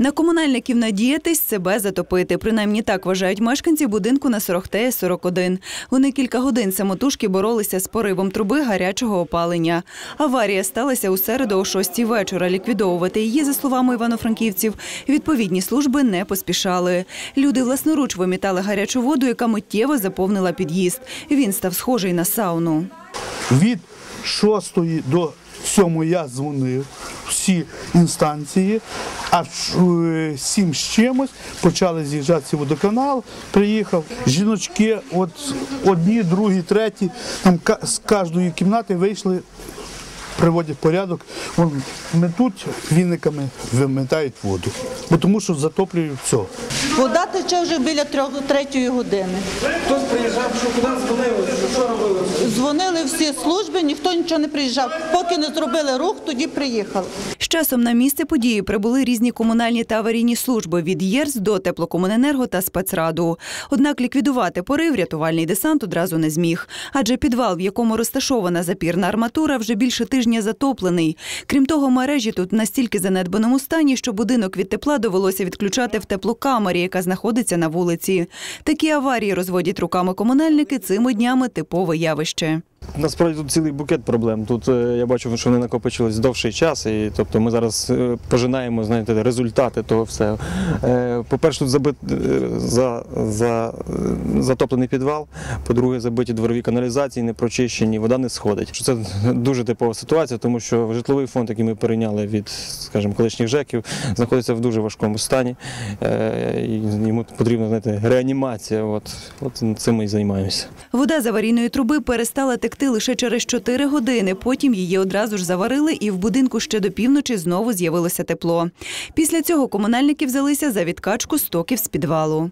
На комунальників надіятись себе затопити. Принаймні так вважають мешканці будинку на 40 ТС 41. Вони кілька годин самотужки боролися з поривом труби гарячого опалення. Аварія сталася у середу о 6 вечора. Ліквідовувати її, за словами івано-франківців, відповідні служби не поспішали. Люди власноруч вимітали гарячу воду, яка миттєво заповнила під'їзд. Він став схожий на сауну. Від 6 до 7 я дзвонив всі інстанції, а е, 7 з чимось почали з'їжджатися водоканал, приїхав. Жіночки, от одні, другі, треті, там з кожної кімнати вийшли, приводять порядок. Вон, метуть віниками, вимитають воду. Бо тому що затоплюють все. Вода тече вже біля трьох третьої години. Хтось приїжджав, що куди дзвонили, що робили? Дзвонили всі служби, ніхто нічого не приїжджав. Поки не зробили рух, тоді приїхали. З часом на місце події прибули різні комунальні та аварійні служби від ЄРС до теплокомуненерго та спецраду. Однак ліквідувати порив рятувальний десант одразу не зміг. Адже підвал, в якому розташована запірна арматура, вже більше тижня затоплений. Крім того, мережі тут настільки занедбаному стані, що будинок від тепла довелося відключати в теплокамері, яка знаходиться на вулиці. Такі аварії розводять руками комунальники цими днями типове явище. Насправді тут цілий букет проблем. Тут е, я бачу, що вони накопичились довший час, і тобто ми зараз е, пожинаємо знаєте, результати того всього. Е, По-перше, тут забит, за, за, затоплений підвал, по-друге, забиті дворові каналізації, не прочищені, вода не сходить. Це дуже типова ситуація, тому що житловий фонд, який ми перейняли від, скажімо, колишніх ЖЕКів, знаходиться в дуже важкому стані. І Йому потрібна знаєте, реанімація. От, от цим ми і займаємося. Вода з аварійної труби перестала текти лише через 4 години. Потім її одразу ж заварили, і в будинку ще до півночі знову з'явилося тепло. Після цього комунальники взялися за відкачку стоків з підвалу.